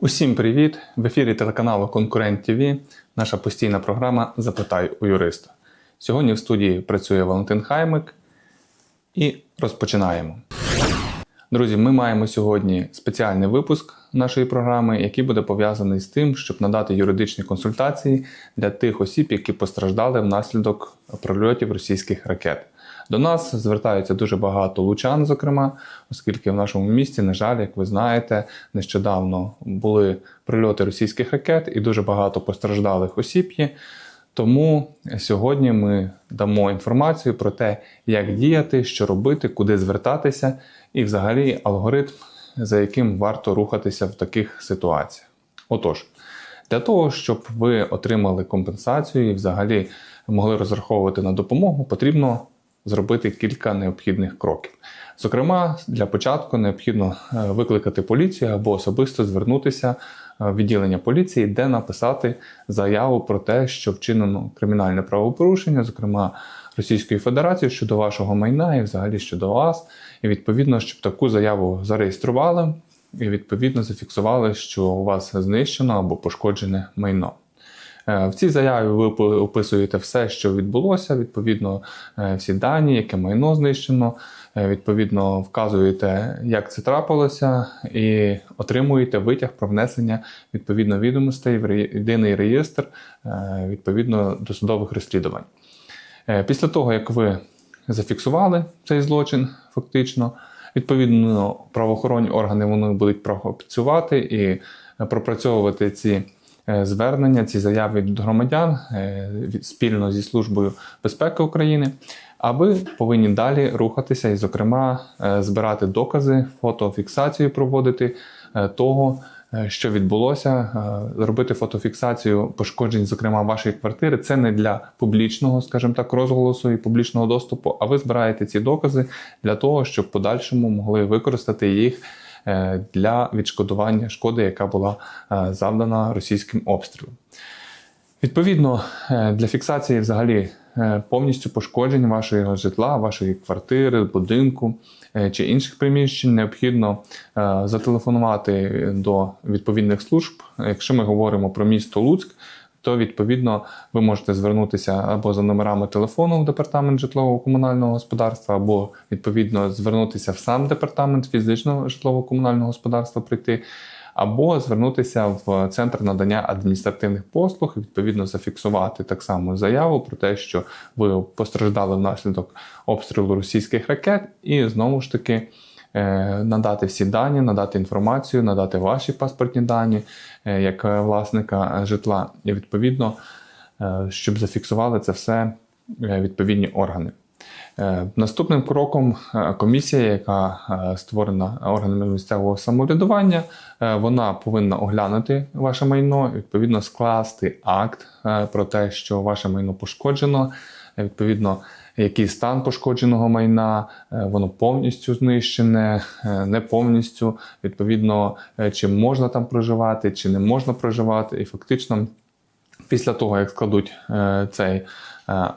Усім привіт! В ефірі телеканалу Конкурент ТВ наша постійна програма Запитай у юриста. Сьогодні в студії працює Валентин Хаймик і розпочинаємо. Друзі, ми маємо сьогодні спеціальний випуск нашої програми, який буде пов'язаний з тим, щоб надати юридичні консультації для тих осіб, які постраждали внаслідок прольотів російських ракет. До нас звертаються дуже багато лучан, зокрема, оскільки в нашому місті, на жаль, як ви знаєте, нещодавно були прильоти російських ракет і дуже багато постраждалих осіб є. Тому сьогодні ми дамо інформацію про те, як діяти, що робити, куди звертатися, і взагалі алгоритм, за яким варто рухатися в таких ситуаціях. Отож, для того, щоб ви отримали компенсацію і взагалі могли розраховувати на допомогу, потрібно зробити кілька необхідних кроків. Зокрема, для початку необхідно е, викликати поліцію або особисто звернутися в відділення поліції, де написати заяву про те, що вчинено кримінальне правопорушення, зокрема Російської Федерації щодо вашого майна і взагалі щодо вас. І відповідно, щоб таку заяву зареєстрували і відповідно зафіксували, що у вас знищено або пошкоджене майно. Е, В цій заяві ви описуєте все, що відбулося, відповідно, е, всі дані, яке майно знищено, е, відповідно, вказуєте, як це трапилося, і отримуєте витяг про внесення відповідно відомостей в єдиний реєстр відповідно до судових розслідувань. Після того, як ви зафіксували цей злочин, фактично, відповідно, правоохоронні органи вони будуть працювати і пропрацьовувати ці звернення, ці заяви від громадян е, спільно зі Службою безпеки України. А ви повинні далі рухатися і, зокрема, е, збирати докази, фотофіксацію проводити е, того, е, що відбулося, е, робити фотофіксацію пошкоджень, зокрема вашої квартири. Це не для публічного, скажімо так, розголосу і публічного доступу. А ви збираєте ці докази для того, щоб в подальшому могли використати їх е, для відшкодування шкоди, яка була е, завдана російським обстрілом. Відповідно, е, для фіксації взагалі е, повністю пошкоджень вашого житла, вашої квартири, будинку е, чи інших приміщень необхідно е, зателефонувати до відповідних служб. Якщо ми говоримо про місто Луцьк, то відповідно ви можете звернутися або за номерами телефону в департамент житлово-комунального господарства, або відповідно звернутися в сам департамент фізичного житлово-комунального господарства прийти або звернутися в центр надання адміністративних послуг, і відповідно зафіксувати так само заяву про те, що ви постраждали внаслідок обстрілу російських ракет, і знову ж таки. Е, Надати всі дані, надати інформацію, надати ваші паспортні дані е, як власника житла, і відповідно, е, щоб зафіксували це все відповідні органи. Наступним кроком комісія, яка створена органами місцевого самоврядування, вона повинна оглянути ваше майно, відповідно скласти акт про те, що ваше майно пошкоджено, відповідно, який стан пошкодженого майна, е, воно повністю знищене, е, не повністю, відповідно, е, чи можна там проживати, чи не можна проживати, і фактично. Після того, як складуть цей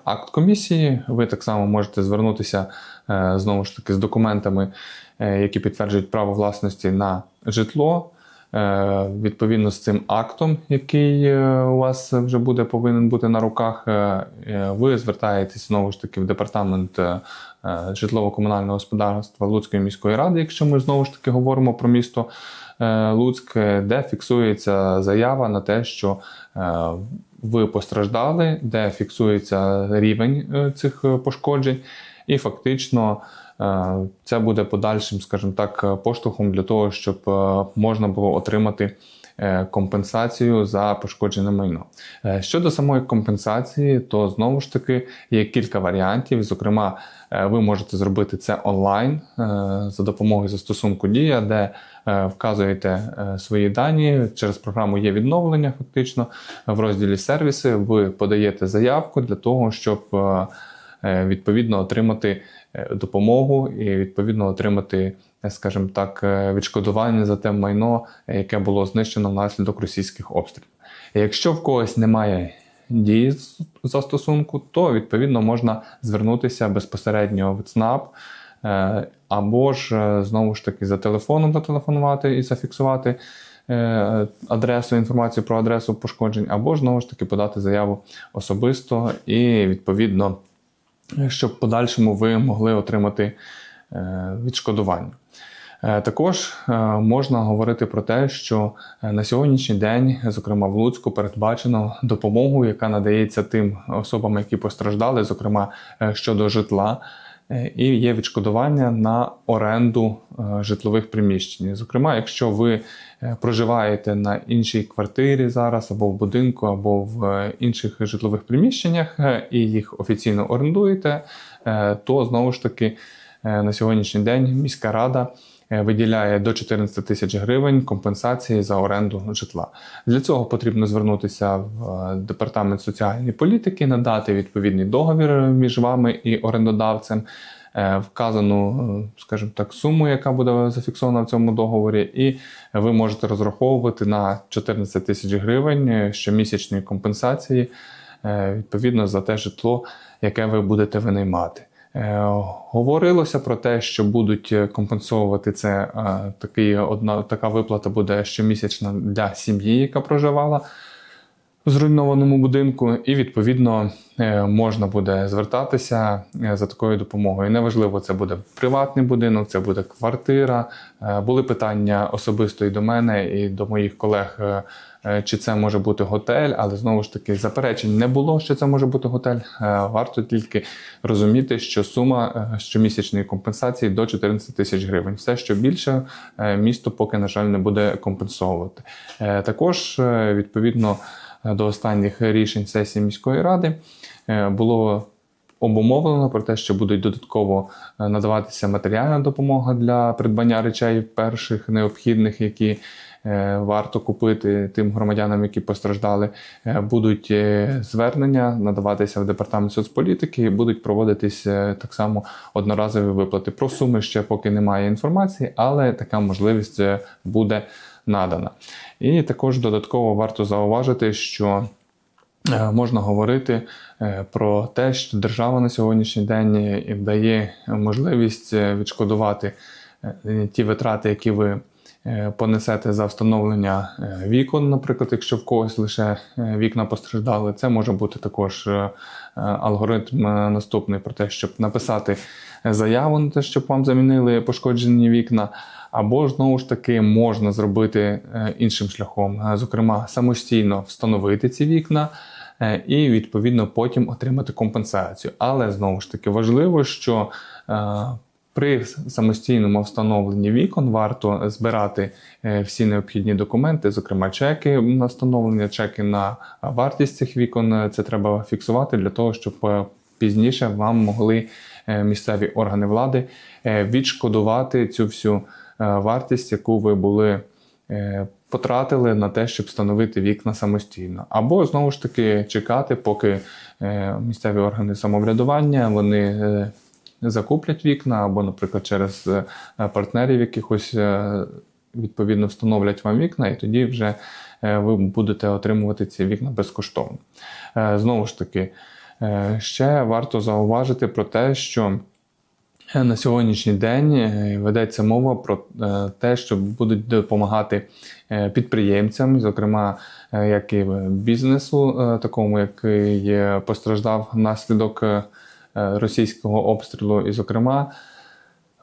акт комісії, ви так само можете звернутися знову ж таки з документами, які підтверджують право власності на житло. Е, Відповідно з цим актом, який е, у вас вже буде повинен бути на руках, е, ви звертаєтесь знову ж таки в департамент житлово-комунального господарства Луцької міської ради, якщо ми знову ж таки говоримо про місто Луцьк, де фіксується заява на те, що ви постраждали, де фіксується рівень цих пошкоджень, і фактично це буде подальшим, скажімо так, е, поштовхом для того, щоб е, можна було отримати е, компенсацію за пошкоджене майно. Е, Щодо самої компенсації, то знову ж таки є кілька варіантів. Зокрема, е, ви можете зробити це онлайн е, за допомогою застосунку Дія, де е, вказуєте е, свої дані через програму є відновлення. Фактично в розділі сервіси ви подаєте заявку для того, щоб е, е, відповідно отримати е, допомогу і відповідно отримати, е, скажімо так, е, відшкодування за те майно, е, яке було знищено внаслідок російських обстрілів. Якщо в когось немає дії застосунку, то відповідно можна звернутися безпосередньо в ЦНАП. е, Або ж е, знову ж таки за телефоном зателефонувати і зафіксувати е, адресу, інформацію про адресу пошкоджень, або ж знову ж таки подати заяву особисто і відповідно, щоб в подальшому ви могли отримати е, відшкодування. Е, Також е, можна говорити про те, що на сьогоднішній день, зокрема в Луцьку, передбачено допомогу, яка надається тим особам, які постраждали, зокрема щодо житла. Е, І є відшкодування на оренду е, житлових приміщень. Зокрема, якщо ви е, проживаєте на іншій квартирі зараз, або в будинку, або в інших житлових приміщеннях, і їх офіційно орендуєте, то знову ж таки на сьогоднішній день міська рада виділяє до 14 тисяч гривень компенсації за оренду житла. Для цього потрібно звернутися в е, департамент соціальної політики, надати відповідний договір між вами і орендодавцем. е, Вказану, е, скажімо так, суму, яка буде зафіксована в цьому договорі, і ви можете розраховувати на 14 тисяч гривень е, щомісячної компенсації е, відповідно за те житло, яке ви будете винаймати. Е, Говорилося про те, що будуть е, компенсовувати це. е, Такий одна така виплата буде щомісячна для сім'ї, яка проживала в зруйнованому будинку, і відповідно можна буде звертатися за такою допомогою. Неважливо, це буде приватний будинок, це буде квартира. Були питання особисто і до мене, і до моїх колег. Е, Чи це може бути готель, але знову ж таки заперечень не було, що це може бути готель. Е, Варто тільки розуміти, що сума е, щомісячної компенсації до 14 тисяч гривень. Все, що більше, місто поки, на жаль, не буде компенсовувати. Також відповідно до останніх рішень сесії міської ради було обумовлено про те, що будуть додатково надаватися матеріальна допомога для придбання речей перших необхідних, які варто купити тим громадянам, які постраждали. Е, Будуть е, звернення надаватися в департамент соцполітики, і будуть проводитись е, так само одноразові виплати. Про суми ще поки немає інформації, але така можливість е, буде надана. І також додатково варто зауважити, що Е, Можна говорити е, про те, що держава на сьогоднішній день е, дає можливість е, відшкодувати е, ті витрати, які ви е, понесете за встановлення е, вікон, наприклад, якщо в когось лише е, вікна постраждали. Це може бути також е, е, алгоритм е, наступний про те, щоб написати заяву на те, щоб вам замінили пошкоджені вікна. Або знову ж таки можна зробити е, іншим шляхом, Е, зокрема, самостійно встановити ці вікна е, і відповідно потім отримати компенсацію. Але знову ж таки важливо, що е, при самостійному встановленні вікон варто збирати е, всі необхідні документи, зокрема чеки на встановлення, чеки на вартість цих вікон. Е, Це треба фіксувати для того, щоб е, пізніше вам могли місцеві органи влади відшкодувати цю всю вартість, яку ви були потратили на те, щоб встановити вікна самостійно. Або знову ж таки чекати, поки місцеві органи самоврядування вони закуплять вікна, або, наприклад, через е, партнерів якихось е, відповідно встановлять вам вікна, і тоді вже е, ви будете отримувати ці вікна безкоштовно. Знову ж таки, ще варто зауважити про те, що На сьогоднішній день ведеться мова про те, що будуть допомагати підприємцям, зокрема, як і бізнесу, такому, який постраждав внаслідок російського обстрілу, і, зокрема,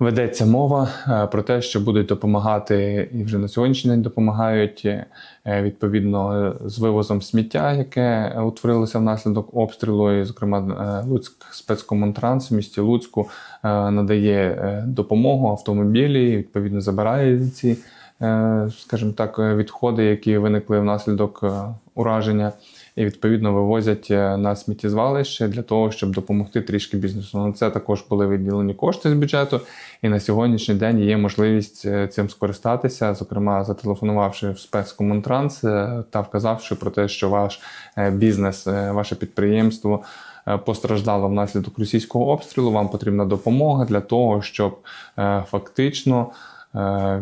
ведеться мова е, про те, що будуть допомагати і вже на сьогоднішній день допомагають е, е, відповідно е, з вивозом сміття, яке е, утворилося внаслідок обстрілу. І, зокрема, е, Луцьк спецкомунтранс в місті Луцьку е, надає е, допомогу автомобілі, відповідно забирає ці, е, скажімо так, е, відходи, які виникли внаслідок е, ураження. І відповідно вивозять е, на сміттєзвалище для того, щоб допомогти трішки бізнесу. На це також були виділені кошти з бюджету, і на сьогоднішній день є можливість е, цим скористатися, зокрема зателефонувавши в спецкомунтранс е, та вказавши про те, що ваш бізнес, ваше підприємство постраждало внаслідок російського обстрілу. Вам потрібна допомога для того, щоб фактично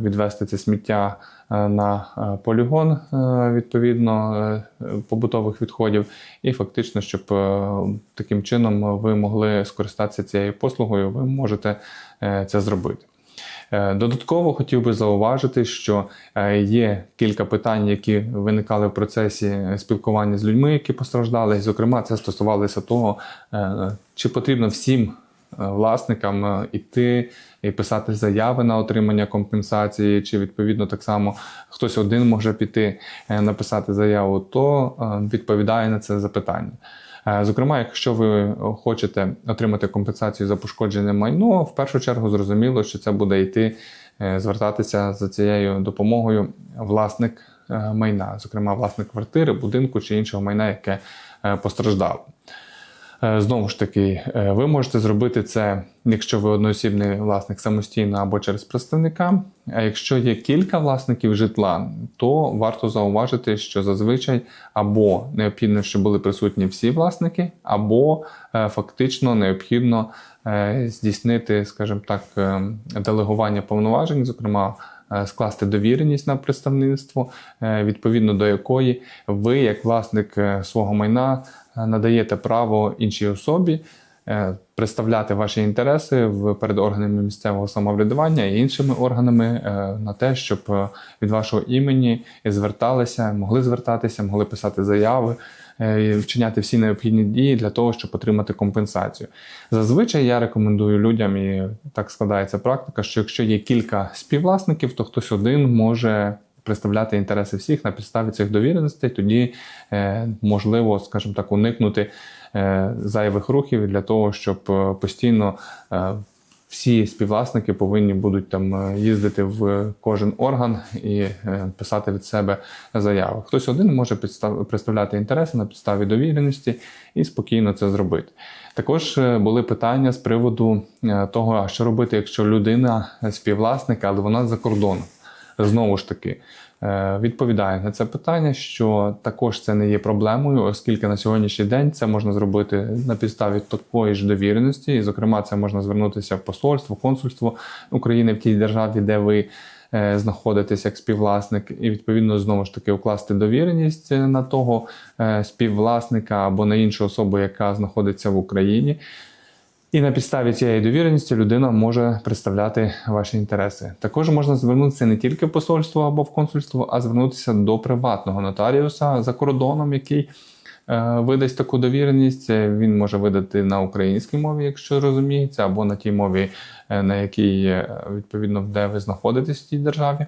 відвести це сміття е, на е, полігон е, відповідно е, побутових відходів, і фактично, щоб е, таким чином ви могли скористатися цією послугою, ви можете е, це зробити. Е, Додатково хотів би зауважити, що е, є кілька питань, які виникали в процесі спілкування з людьми, які постраждали. Зокрема, це стосувалося того, е, чи потрібно всім е, власникам е, іти і писати заяви на отримання компенсації, чи відповідно так само хтось один може піти е, написати заяву, то е, відповідає на це запитання. Е, Зокрема, якщо ви хочете отримати компенсацію за пошкоджене майно, в першу чергу зрозуміло, що це буде йти е, звертатися за цією допомогою власник е, майна, зокрема власник квартири, будинку чи іншого майна, яке е, постраждало. Е, Знову ж таки, е, ви можете зробити це, якщо ви одноосібний власник самостійно або через представника. А якщо є кілька власників житла, то варто зауважити, що зазвичай або необхідно, щоб були присутні всі власники, або е, фактично необхідно здійснити, скажімо так, делегування повноважень, зокрема. Скласти довіреність на представництво, відповідно до якої ви, як власник свого майна, надаєте право іншій особі е, представляти ваші інтереси в перед органами місцевого самоврядування і іншими органами е, на те, щоб е, від вашого імені зверталися, могли звертатися, могли писати заяви. Вчиняти всі необхідні дії для того, щоб отримати компенсацію. Зазвичай я рекомендую людям, і так складається практика, що якщо є кілька співвласників, то хтось один може представляти інтереси всіх на підставі цих довіреностей, тоді е, можливо, скажімо так, уникнути е, зайвих рухів для того, щоб е, постійно всі співвласники повинні будуть там їздити в кожен орган і писати від себе заяви. Хтось один може підстав- представляти інтереси на підставі довіреності і спокійно це зробити. Також були питання з приводу того, що робити, якщо людина співвласник, але вона за кордоном. Знову ж таки, е, відповідаю на це питання, що також це не є проблемою, оскільки на сьогоднішній день це можна зробити на підставі такої ж довіреності, і, зокрема, це можна звернутися в посольство, консульство України в тій державі, де ви е, знаходитесь як співвласник, і відповідно знову ж таки укласти довіреність на того е, співвласника або на іншу особу, яка знаходиться в Україні. І на підставі цієї довіреності людина може представляти ваші інтереси. Також можна звернутися не тільки в посольство або в консульство, а звернутися до приватного нотаріуса за кордоном, який е, видасть таку довіреність. Е, Він може видати на українській мові, якщо розуміється, або на тій мові, е, на якій е, відповідно де ви знаходитесь в тій державі.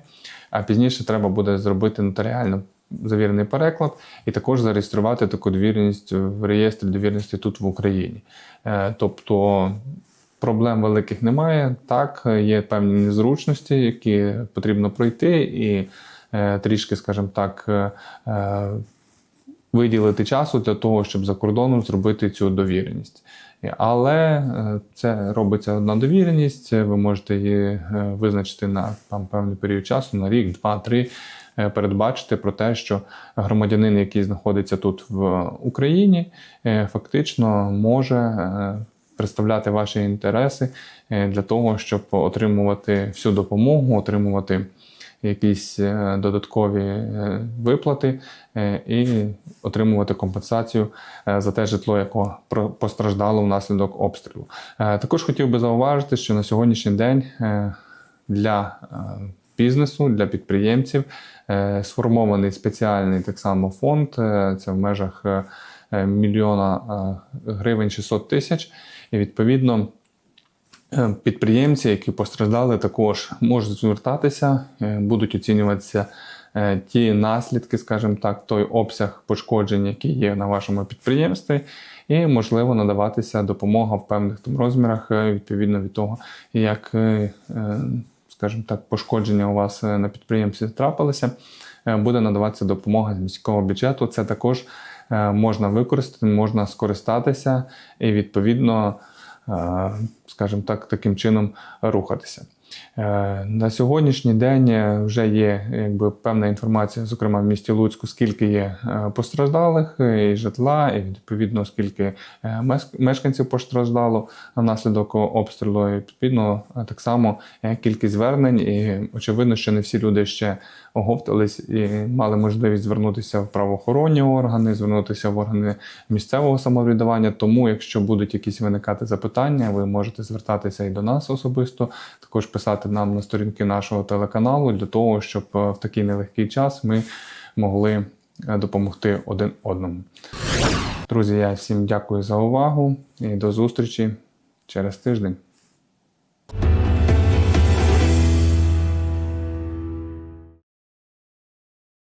А пізніше треба буде зробити нотаріально завірений переклад і також зареєструвати таку довіреність в реєстрі довіреності тут в Україні. Е, Тобто проблем великих немає. Так, є певні незручності, які потрібно пройти, і е, трішки, скажімо так, е, виділити часу для того, щоб за кордоном зробити цю довіреність. Але це робиться одна довіреність, ви можете її визначити на там, певний період часу, на рік, два, три, передбачити про те, що громадянин, який знаходиться тут в Україні, е, фактично може е, представляти ваші інтереси е, для того, щоб отримувати всю допомогу, отримувати якісь е, додаткові е, виплати е, і отримувати компенсацію е, за те житло, яке постраждало внаслідок обстрілу. Е, Також хотів би зауважити, що на сьогоднішній день е, для е, бізнесу, для підприємців е, сформований спеціальний так само фонд. е, Це в межах е, мільйона гривень 600 тисяч. І відповідно Підприємці, які постраждали, також можуть звертатися, будуть оцінюватися ті наслідки, скажімо так, той обсяг пошкоджень, які є на вашому підприємстві, і можливо надаватися допомога в певних там розмірах відповідно від того, як, скажімо так, пошкодження у вас е, на підприємстві трапилися, е, буде надаватися допомога з міського бюджету. Це також е, можна використати, можна скористатися і відповідно скажімо так, таким чином рухатися. Е, На сьогоднішній день е, вже є якби, певна інформація, зокрема в місті Луцьку, скільки є е, постраждалих і житла, і відповідно скільки мешканців постраждало внаслідок обстрілу. І відповідно так само кількість звернень. І очевидно, що не всі люди ще оговтались і мали можливість звернутися в правоохоронні органи, звернутися в органи місцевого самоврядування. Тому, якщо будуть якісь виникати запитання, ви можете звертатися і до нас особисто, також писати нам на сторінки нашого телеканалу для того, щоб е, в такий нелегкий час ми могли е, допомогти один одному. Друзі, я всім дякую за увагу і до зустрічі через тиждень.